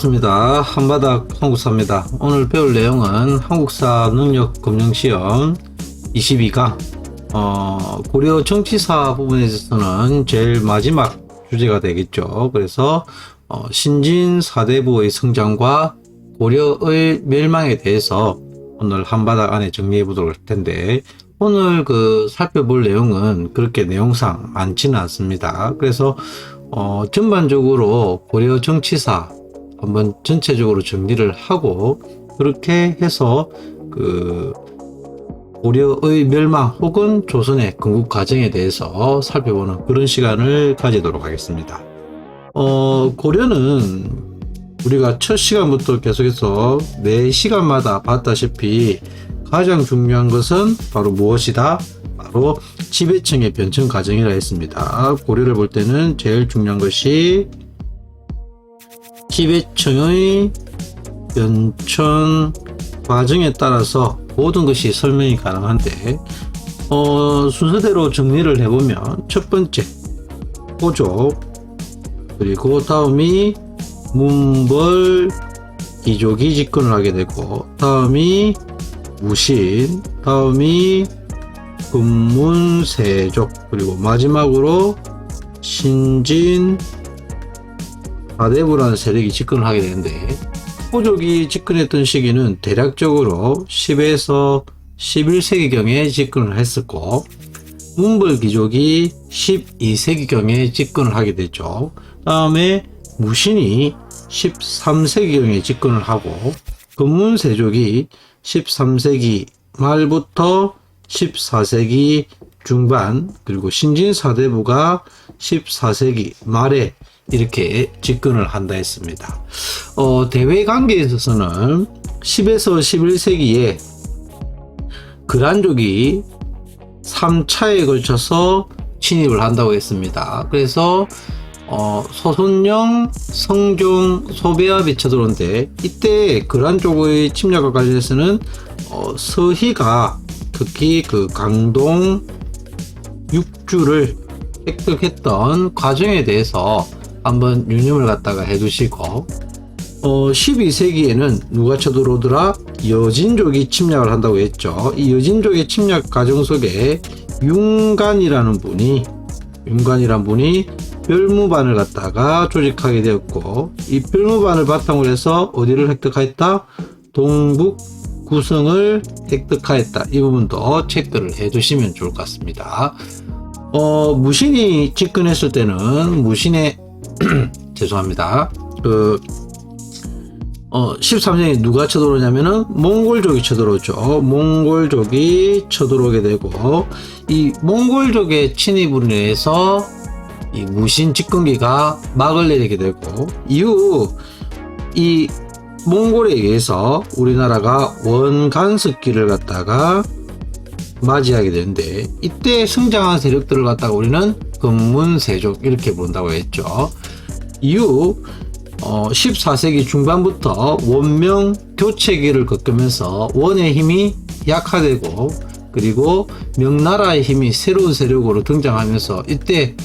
반갑습니다. 한바닥 한국사입니다. 오늘 배울 내용은 한국사 능력 검정 시험 22강 어, 고려 정치사 부분에 있어서는 제일 마지막 주제가 되겠죠. 그래서 어, 신진 사대부의 성장과 고려의 멸망에 대해서 오늘 한바닥 안에 정리해 보도록 할 텐데 오늘 그 살펴볼 내용은 그렇게 내용상 많지는 않습니다. 그래서 어, 전반적으로 고려 정치사 한번 전체적으로 정리를 하고 그렇게 해서 그 고려의 멸망 혹은 조선의 건국 과정에 대해서 살펴보는 그런 시간을 가지도록 하겠습니다. 어, 고려는 우리가 첫 시간부터 계속해서 매 시간마다 봤다시피 가장 중요한 것은 바로 무엇이다? 바로 지배층의 변천 과정이라 했습니다. 고려를 볼 때는 제일 중요한 것이 지배층의 변천 과정에 따라서 모든 것이 설명이 가능한데 어, 순서대로 정리를 해보면 첫 번째 호족 그리고 다음이 문벌 귀족이 집권을 하게 되고 다음이 무신 다음이 금문세족 그리고 마지막으로 신진 사대부라는 세력이 집권을 하게 되는데 호족이 집권했던 시기는 대략적으로 10에서 11세기경에 집권을 했었고 문벌 귀족이 12세기경에 집권을 하게 됐죠. 다음에 무신이 13세기경에 집권을 하고 금문세족이 13세기 말부터 14세기 중반 그리고 신진사대부가 14세기 말에 이렇게 집권을 한다 했습니다. 어, 대외 관계에 있어서는 10에서 11세기에 그란족이 3차에 걸쳐서 침입을 한다고 했습니다. 그래서 어, 소손령, 성종, 소배합이 쳐들어오는데 이때 그란 쪽의 침략과 관련해서는 어, 서희가 특히 그 강동 육주를 획득했던 과정에 대해서 한번 유념을 갖다가 해두시고 어, 12세기에는 누가 쳐들어오더라? 여진족이 침략을 한다고 했죠. 이 여진족의 침략 과정 속에 윤간이라는 분이 윤간이라는 분이 별무반을 갖다가 조직하게 되었고 이 별무반을 바탕으로 해서 어디를 획득하였다? 동북 구성을 획득하였다. 이 부분도 체크를 해두시면 좋을 것 같습니다. 어, 무신이 집권했을 때는 무신의 죄송합니다. 그 어, 13년에 누가 쳐들어오냐면은 몽골족이 쳐들어오죠. 몽골족이 쳐들어오게 되고 이 몽골족의 침입으로 인해서 이 무신 집권기가 막을 내리게 되고 이후 이 몽골에 의해서 우리나라가 원간석기를 갖다가 맞이하게 되는데 이때 성장한 세력들을 갖다가 우리는 금문세족 이렇게 부른다고 했죠. 이후 어, 14세기 중반부터 원명 교체기를 겪으면서 원의 힘이 약화되고 그리고 명나라의 힘이 새로운 세력으로 등장하면서 이때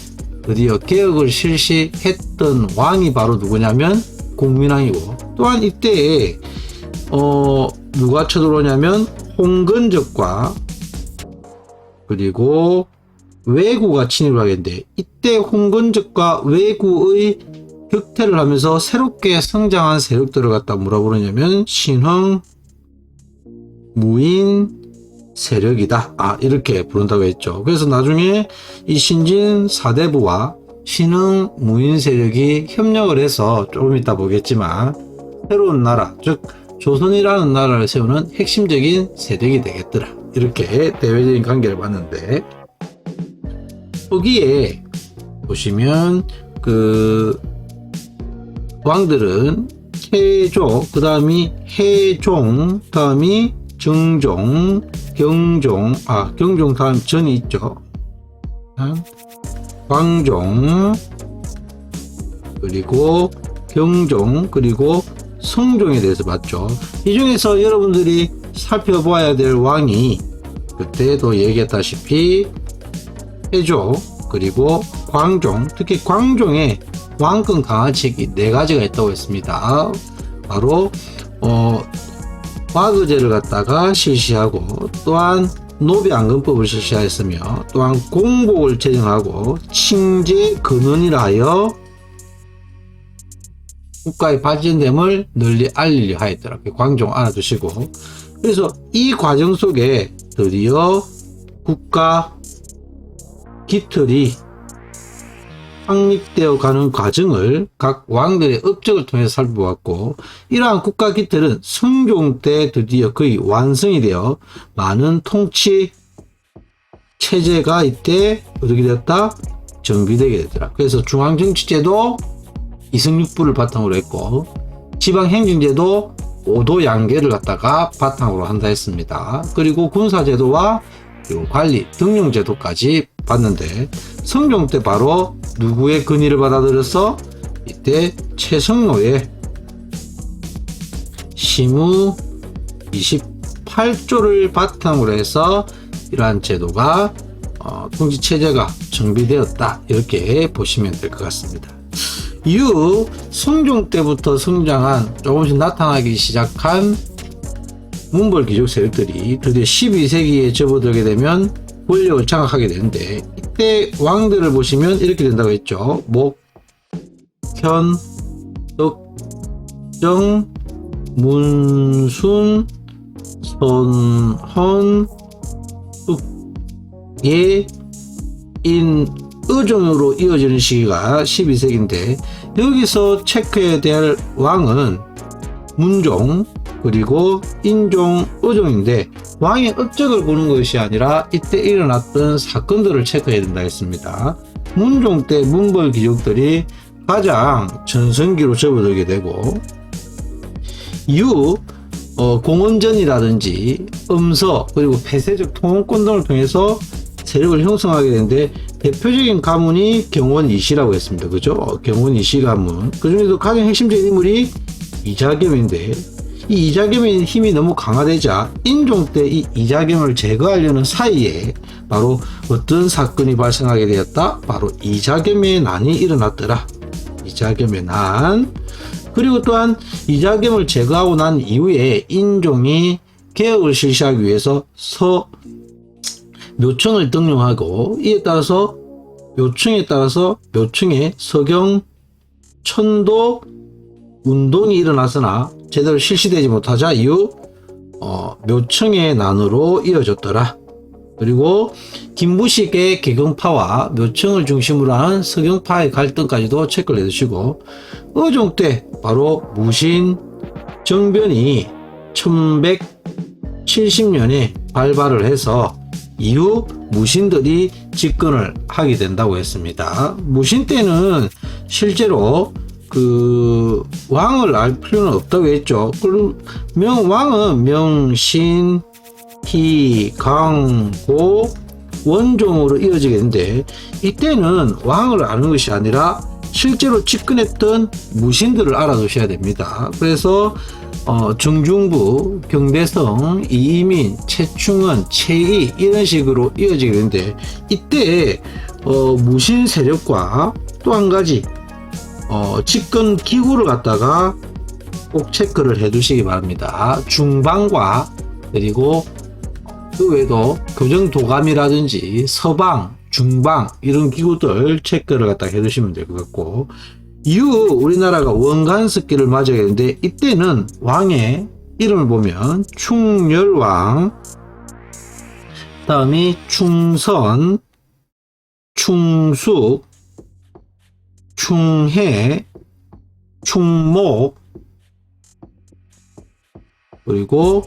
드디어 개혁을 실시했던 왕이 바로 누구냐면 공민왕이고 또한 이때 어, 누가 쳐들어오냐면 홍건적과 그리고 왜구가 침입을 하게 되는데 이때 홍건적과 왜구의 격퇴를 하면서 새롭게 성장한 세력들을 갖다 부르냐면 신흥 무인 세력이다. 아, 이렇게 부른다고 했죠. 그래서 나중에 이 신진 사대부와 신흥 무인 세력이 협력을 해서 조금 이따 보겠지만 새로운 나라, 즉 조선이라는 나라를 세우는 핵심적인 세력이 되겠더라. 이렇게 대외적인 관계를 봤는데 거기에 보시면 그 왕들은 해조, 그 다음이 해종, 다음이 정종, 경종, 아, 경종 다음 전이 있죠. 광종, 그리고 경종, 그리고 성종에 대해서 봤죠. 이 중에서 여러분들이 살펴봐야 될 왕이 그때도 얘기했다시피 해조, 그리고 광종, 특히 광종의 왕권 강화 책이 네 가지가 있다고 했습니다. 바로 어, 와그제를 갖다가 실시하고 또한 노비안금법을 실시하였으며 또한 공복을 제정하고 칭제 근원이라 하여 국가의 발전됨을 널리 알리려 하였더라. 그 광종 알아두시고 그래서 이 과정 속에 드디어 국가 기틀이 확립되어 가는 과정을 각 왕들의 업적을 통해 살펴보았고 이러한 국가 기틀은 성종 때 드디어 거의 완성이 되어 많은 통치 체제가 이때 어떻게 되었다? 정비되게 되더라. 그래서 중앙정치제도 이승육부를 바탕으로 했고 지방행정제도 오도 양계를 갖다가 바탕으로 한다 했습니다. 그리고 군사제도와 관리, 등용 제도까지 봤는데 성종 때 바로 누구의 근의를 받아들여서 이때 최성로의 시무 28조를 바탕으로 해서 이러한 제도가 어, 통치 체제가 정비되었다 이렇게 보시면 될 것 같습니다. 이후 성종 때부터 성장한 조금씩 나타나기 시작한 문벌 귀족 세력들이 드디어 12세기에 접어들게 되면 권력을 장악하게 되는데 이때 왕들을 보시면 이렇게 된다고 했죠. 목, 현, 덕 정, 문순, 손헌, 숙예, 인, 의종으로 이어지는 시기가 12세기인데 여기서 체크해야 될 왕은 문종 그리고 인종 의종인데 왕의 업적을 보는 것이 아니라 이때 일어났던 사건들을 체크해야 된다 했습니다. 문종 때 문벌 귀족들이 가장 전성기로 접어들게 되고 이후 어, 공원전이라든지 음서 그리고 폐쇄적 통원권 등을 통해서 세력을 형성하게 되는데 대표적인 가문이 경원 이시라고 했습니다. 그죠? 어, 경원 이시 가문. 그 중에서 가장 핵심적인 인물이 이자겸인데 이 이자겸의 힘이 너무 강화되자 인종 때 이 이자겸을 제거하려는 사이에 바로 어떤 사건이 발생하게 되었다? 바로 이자겸의 난이 일어났더라. 이자겸의 난. 그리고 또한 이자겸을 제거하고 난 이후에 인종이 개혁을 실시하기 위해서 서 묘청을 등용하고 이에 따라서 묘청에 따라서 묘청의 서경 천도 운동이 일어났으나 제대로 실시되지 못하자 이후 어, 묘청의 난으로 이어졌더라. 그리고 김부식의 개경파와 묘청을 중심으로 하는 서경파의 갈등까지도 체크를 해두시고 어종 때 바로 무신 정변이 1170년에 발발을 해서 이후 무신들이 집권을 하게 된다고 했습니다. 무신 때는 실제로 그 왕을 알 필요는 없다고 했죠. 그러면 왕은 명신, 희, 강, 고, 원종으로 이어지게 되는데 이때는 왕을 아는 것이 아니라 실제로 집권했던 무신들을 알아두셔야 됩니다. 그래서 어, 정중부, 경대성, 이민, 최충원, 최이 이런 식으로 이어지게 되는데 이때 어, 무신 세력과 또 한 가지 어, 집권 기구를 갖다가 꼭 체크를 해 두시기 바랍니다. 중방과 그리고 그 외에도 교정도감이라든지 서방, 중방 이런 기구들 체크를 갖다 해 두시면 될 것 같고 이후 우리나라가 원간습기를 맞아야 되는데 이때는 왕의 이름을 보면 충렬왕 다음이 충선 충숙 충해 충목 그리고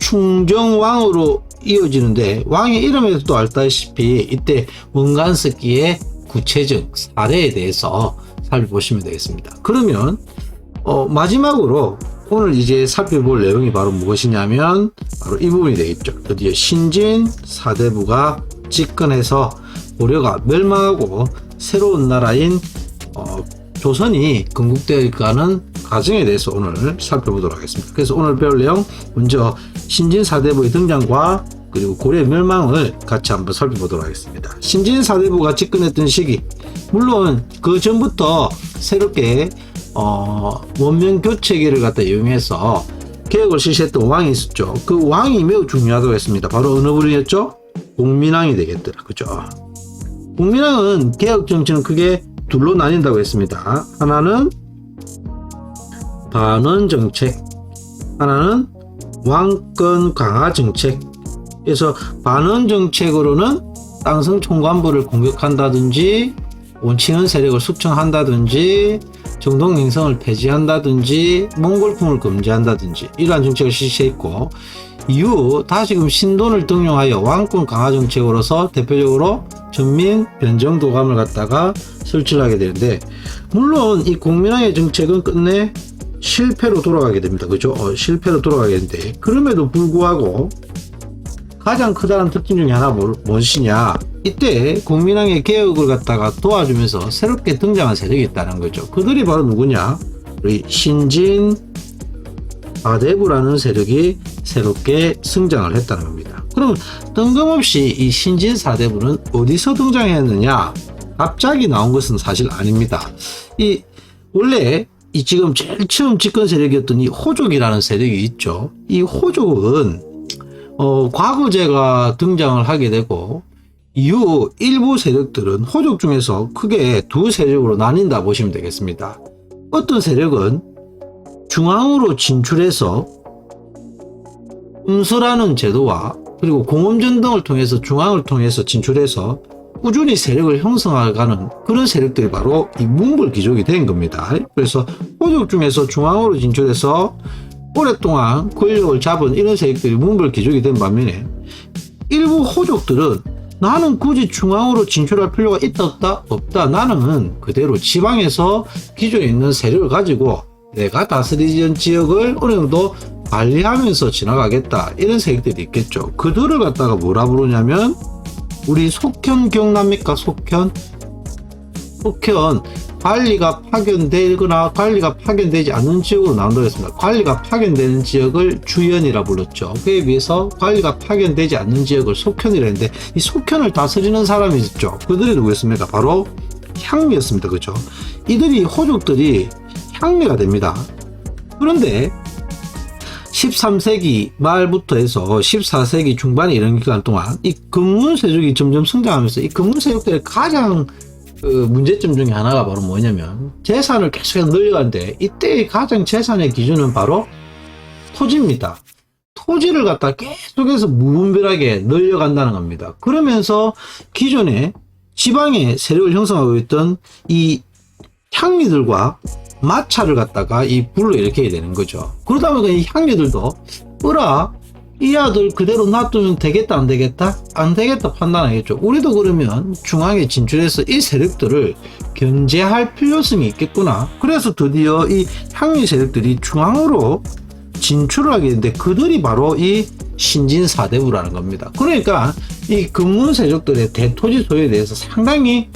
충정왕으로 이어지는데 왕의 이름에서도 알다시피 이때 원간습기의 구체적 사례에 대해서 살펴보시면 되겠습니다. 그러면 어, 마지막으로 오늘 이제 살펴볼 내용이 바로 무엇이냐면 바로 이 부분이 되겠죠. 드디어 신진 사대부가 집권해서 고려가 멸망하고 새로운 나라인 어, 조선이 건국되어가는 과정에 대해서 오늘 살펴보도록 하겠습니다. 그래서 오늘 배울 내용 먼저 신진 사대부의 등장과 그리고 고려 멸망을 같이 한번 살펴보도록 하겠습니다. 신진 사대부가 집권했던 시기 물론 그 전부터 새롭게 어, 원명 교체기를 갖다 이용해서 개혁을 실시했던 왕이 있었죠. 그 왕이 매우 중요하다고 했습니다. 바로 어느 분이었죠? 공민왕이 되겠더라. 그죠? 공민왕은 개혁 정치는 크게 둘로 나뉜다고 했습니다. 하나는 반원 정책, 하나는 왕권 강화 정책. 그래서 반원 정책으로는 땅성 총관부를 공격한다든지 원치는 세력을 숙청한다든지 정동 행성을 폐지한다든지 몽골풍을 금지한다든지 이러한 정책을 실시했고 이후 다시금 신돈을 등용하여 왕권 강화 정책으로서 대표적으로 전민 변정도감을 갖다가 설치를 하게 되는데 물론 이 공민왕의 정책은 끝내 실패로 돌아가게 됩니다. 그죠? 어, 실패로 돌아가게 되는데 그럼에도 불구하고 가장 크다는 특징 중에 하나 뭐- 무엇이냐 이때 국민왕의 개혁을 갖다가 도와주면서 새롭게 등장한 세력이 있다는 거죠 그들이 바로 누구냐 우리 신진 아대부라는 세력이 새롭게 성장을 했다는 겁니다. 그럼 뜬금없이 이 신진 사대부는 어디서 등장했느냐? 갑자기 나온 것은 사실 아닙니다. 이 원래 이 지금 제일 처음 집권 세력이었던 이 호족이라는 세력이 있죠. 이 호족은 어, 과거제가 등장을 하게 되고 이후 일부 세력들은 호족 중에서 크게 두 세력으로 나뉜다 보시면 되겠습니다. 어떤 세력은 중앙으로 진출해서 음수라는 제도와 그리고 공업전 등을 통해서 중앙을 통해서 진출해서 꾸준히 세력을 형성해가는 그런 세력들이 바로 이 문벌 귀족이 된 겁니다. 그래서 호족 중에서 중앙으로 진출해서 오랫동안 권력을 잡은 이런 세력들이 문벌 귀족이 된 반면에 일부 호족들은 나는 굳이 중앙으로 진출할 필요가 있다 없다 없다 나는 그대로 지방에서 기존에 있는 세력을 가지고 내가 다스리는 지역을 어느 정도 관리하면서 지나가겠다 이런 세력들이 있겠죠 그들을 갖다가 뭐라 부르냐면 우리 속현 기억납니까 속현 속현 관리가 파견되거나 관리가 파견되지 않는 지역으로 나온다고 했습니다. 관리가 파견되는 지역을 주연이라 불렀죠. 그에 비해서 관리가 파견되지 않는 지역을 속현이라 했는데 이 속현을 다스리는 사람이 있죠. 그들이 누구였습니까? 바로 향미였습니다. 그죠? 이들이 호족들이 향미가 됩니다. 그런데 13세기 말부터 해서 14세기 중반에 이런 기간 동안 이 금문 세족이 점점 성장하면서 이 금문 세족들의 가장 그 문제점 중에 하나가 바로 뭐냐면 재산을 계속 늘려가는데 이때의 가장 재산의 기준은 바로 토지입니다. 토지를 갖다 계속해서 무분별하게 늘려간다는 겁니다. 그러면서 기존에 지방에 세력을 형성하고 있던 이 향리들과 마차를 갖다가 이 불로 일으켜야 되는 거죠. 그러다 보니까 이 향리들도 으라 이 아들 그대로 놔두면 되겠다 안 되겠다 안 되겠다 판단하겠죠. 우리도 그러면 중앙에 진출해서 이 세력들을 견제할 필요성이 있겠구나. 그래서 드디어 이 향리 세력들이 중앙으로 진출을 하게 되는데 그들이 바로 이 신진 사대부라는 겁니다. 그러니까 이 금문 세력들의 대토지 소유에 대해서 상당히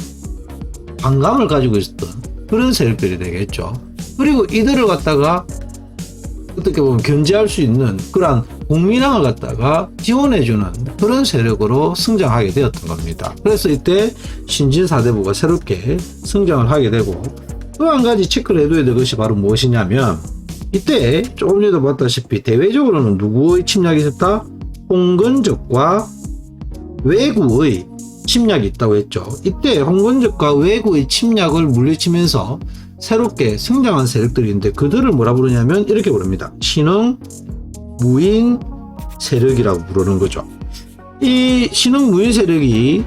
반감을 가지고 있었던 그런 세력들이 되겠죠. 그리고 이들을 갖다가 어떻게 보면 견제할 수 있는 그러한 국민왕을 갖다가 지원해주는 그런 세력으로 성장하게 되었던 겁니다. 그래서 이때 신진사대부가 새롭게 성장을 하게 되고 또 한 가지 체크를 해둬야 될 것이 바로 무엇이냐면 이때 조금 전에도 봤다시피 대외적으로는 누구의 침략이 있었다? 홍건적과 외구의 침략이 있다고 했죠. 이때 홍건적과 외구의 침략을 물리치면서 새롭게 성장한 세력들이 있는데 그들을 뭐라 부르냐면 이렇게 부릅니다. 신흥 무인 세력이라고 부르는 거죠. 이 신흥 무인 세력이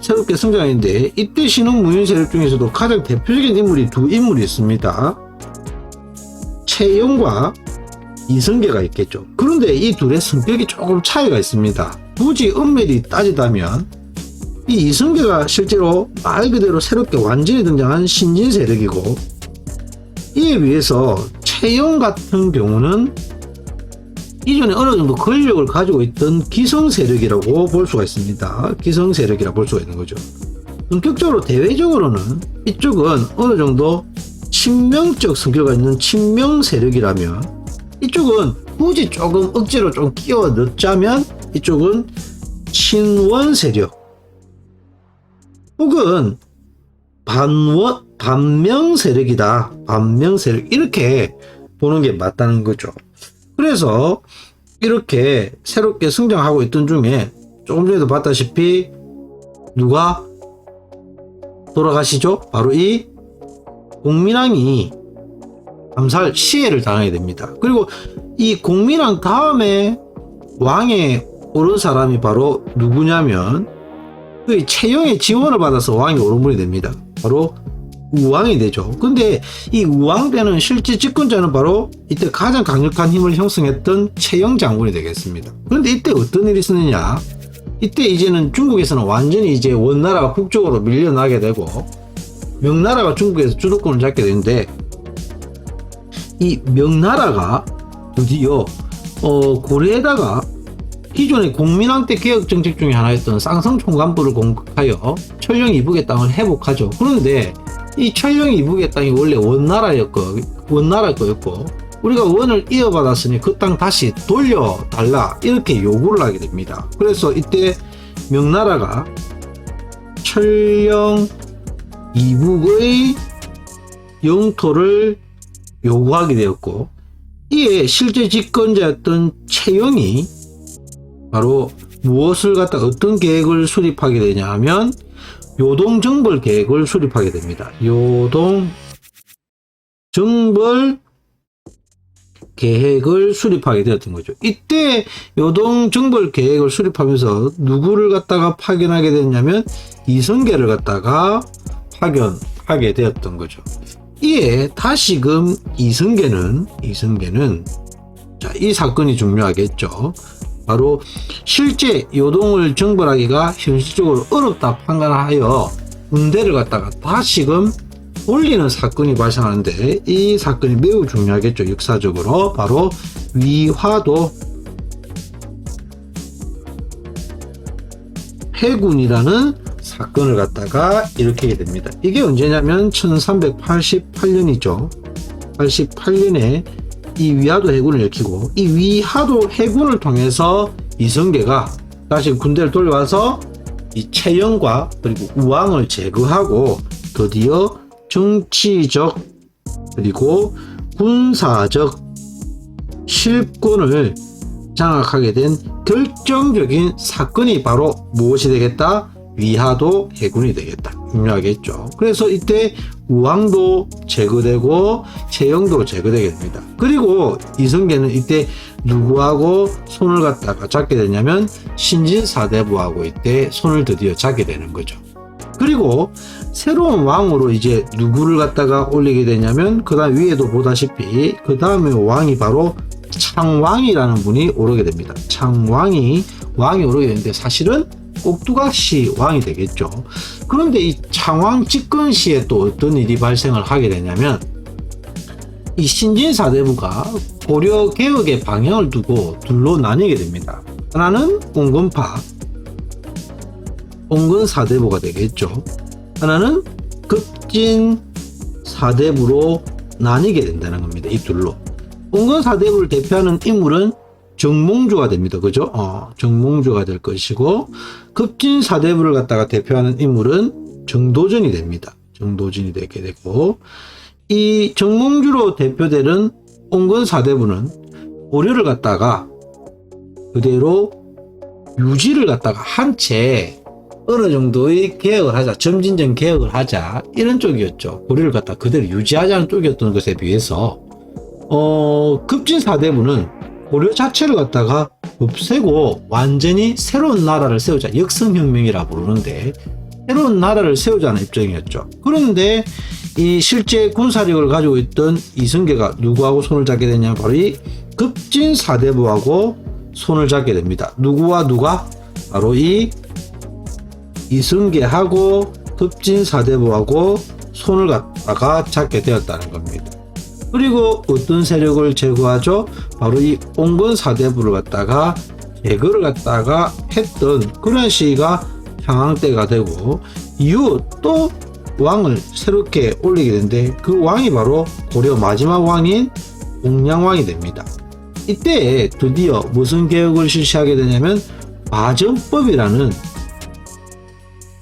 새롭게 성장했는데 이때 신흥 무인 세력 중에서도 가장 대표적인 인물이 두 인물이 있습니다. 최영과 이성계가 있겠죠. 그런데 이 둘의 성격이 조금 차이가 있습니다. 굳이 엄밀히 따지다면 이 이성계가 실제로 말 그대로 새롭게 완전히 등장한 신진 세력이고 이에 비해서 최영 같은 경우는 이전에 어느 정도 권력을 가지고 있던 기성 세력이라고 볼 수가 있습니다. 기성 세력이라 볼 수가 있는 거죠. 본격적으로 대외적으로는 이쪽은 어느 정도 친명적 성격가 있는 친명 세력이라면 이쪽은 굳이 조금 억지로 좀 끼워 넣자면 이쪽은 친원 세력 혹은 반원 반명 세력이다. 반명 세력 이렇게 보는 게 맞다는 거죠. 그래서 이렇게 새롭게 성장하고 있던 중에 조금 전에도 봤다시피 누가 돌아가시죠? 바로 이 공민왕이 암살 시해를 당하게 됩니다. 그리고 이 공민왕 다음에 왕에 오른 사람이 바로 누구냐면 그 채영의 지원을 받아서 왕이 오른 분이 됩니다. 바로 우왕이 되죠. 근데 이 우왕 때는 실제 집권자는 바로 이때 가장 강력한 힘을 형성했던 채영 장군이 되겠습니다. 그런데 이때 어떤 일이 있었느냐? 이때 이제는 중국에서는 완전히 이제 원나라가 북쪽으로 밀려나게 되고 명나라가 중국에서 주도권을 잡게 되는데 이 명나라가 드디어 어, 고려에다가 기존의 때 개혁 정책 중에 하나였던 쌍성 총관부를 공격하여 철령 이북의 땅을 회복하죠. 그런데 이 철령 이북의 땅이 원래 원나라였고 원나라 거였고 우리가 원을 이어받았으니 그 땅 다시 돌려달라 이렇게 요구를 하게 됩니다. 그래서 이때 명나라가 철령 이북의 영토를 요구하게 되었고 이에 실제 집권자였던 채영이 바로 무엇을 갖다 어떤 계획을 수립하게 되냐 하면 요동 정벌 계획을 수립하게 됩니다. 요동 정벌 계획을 수립하게 되었던 거죠. 이때 요동 정벌 계획을 수립하면서 누구를 갖다가 파견하게 됐냐면 이성계를 갖다가 파견하게 되었던 거죠. 이에 다시금 이성계는 이성계는 자, 이 사건이 중요하겠죠. 바로 실제 요동을 정벌하기가 현실적으로 어렵다 판단하여 군대를 갖다가 다시금 올리는 사건이 발생하는데 이 사건이 매우 중요하겠죠. 역사적으로 바로 위화도 해군이라는 사건을 갖다가 일으키게 됩니다. 이게 언제냐면 1388년이죠. 88년에 이 위화도 해군을 일으키고 이 위화도 해군을 통해서 이성계가 다시 군대를 돌려와서 이 채영과 그리고 우왕을 제거하고 드디어 정치적 그리고 군사적 실권을 장악하게 된 결정적인 사건이 바로 무엇이 되겠다? 위하도 해군이 되겠다. 중요하겠죠. 그래서 이때 우왕도 제거되고 채영도 제거되게 됩니다. 그리고 이성계는 이때 누구하고 손을 갖다가 잡게 되냐면 신진사대부하고 이때 손을 드디어 잡게 되는 거죠. 그리고 새로운 왕으로 이제 누구를 갖다가 올리게 되냐면 그 다음 위에도 보다시피 그 다음에 왕이 바로 창왕이라는 분이 오르게 됩니다. 창왕이 왕이 오르게 되는데 사실은 꼭두각시 왕이 되겠죠. 그런데 이 창왕 집권 시에 또 어떤 일이 발생을 하게 되냐면 이 신진 사대부가 고려 개혁의 방향을 두고 둘로 나뉘게 됩니다. 하나는 온건파, 온건 사대부가 되겠죠. 하나는 급진 사대부로 나뉘게 된다는 겁니다. 이 둘로. 온건 사대부를 대표하는 인물은 정몽주가 됩니다. 그죠? 어, 정몽주가 될 것이고, 급진 사대부를 갖다가 대표하는 인물은 정도전이 됩니다. 정도전이 되게 되고, 이 정몽주로 대표되는 온건 사대부는 고려를 갖다가 그대로 유지를 갖다가 한 채 어느 정도의 개혁을 하자, 점진적 개혁을 하자 이런 쪽이었죠. 고려를 갖다 그대로 유지하자는 쪽이었던 것에 비해서 어, 급진 사대부는 고려 자체를 갖다가 없애고 완전히 새로운 나라를 세우자 역성혁명이라 부르는데 새로운 나라를 세우자는 입장이었죠. 그런데 이 실제 군사력을 가지고 있던 이성계가 누구하고 손을 잡게 되냐면 바로 이 급진 사대부하고 손을 잡게 됩니다. 누구와 누가? 바로 이 이승계하고 급진 사대부하고 손을 갖다가 잡게 되었다는 겁니다. 그리고 어떤 세력을 제거하죠? 바로 이 온건 사대부를 갖다가 제거를 갖다가 했던 그런 시기가 향왕 때가 되고 이후 또 왕을 새롭게 올리게 되는데 그 왕이 바로 고려 마지막 왕인 옥량왕이 됩니다. 이때 드디어 무슨 개혁을 실시하게 되냐면 과정법이라는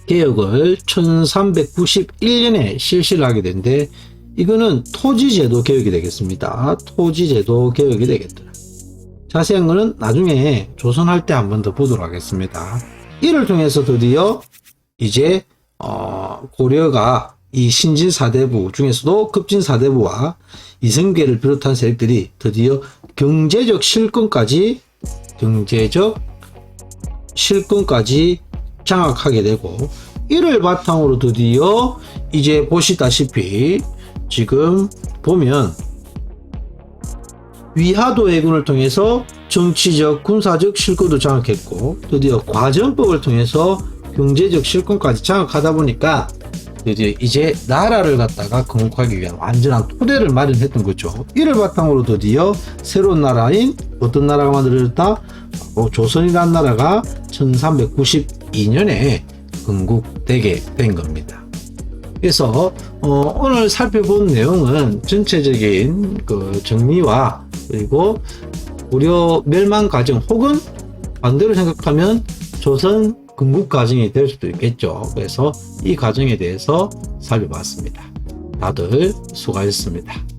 개혁을 1391년에 실시를 하게 된데 이거는 토지제도 개혁이 되겠습니다. 토지제도 개혁이 되겠더라. 자세한 거는 나중에 조선할 때 한 번 더 보도록 하겠습니다. 이를 통해서 드디어 이제 어, 고려가 이 신진 사대부 중에서도 급진 사대부와 이성계를 비롯한 세력들이 드디어 경제적 실권까지 경제적 실권까지 장악하게 되고 이를 바탕으로 드디어 이제 보시다시피 지금 보면 위하도 해군을 통해서 정치적 군사적 실권도 장악했고 드디어 과정법을 통해서 경제적 실권까지 장악하다 보니까 드디어 이제 나라를 갖다가 건국하기 위한 완전한 토대를 마련했던 거죠. 이를 바탕으로 드디어 새로운 나라인 어떤 나라가 만들어졌다? 바로 조선이라는 나라가 1392년에 건국되게 된 겁니다. 그래서 어, 오늘 살펴본 내용은 전체적인 그 정리와 그리고 고려 멸망 과정 혹은 반대로 생각하면 조선 건국 과정이 될 수도 있겠죠. 그래서 이 과정에 대해서 살펴봤습니다. 다들 수고하셨습니다.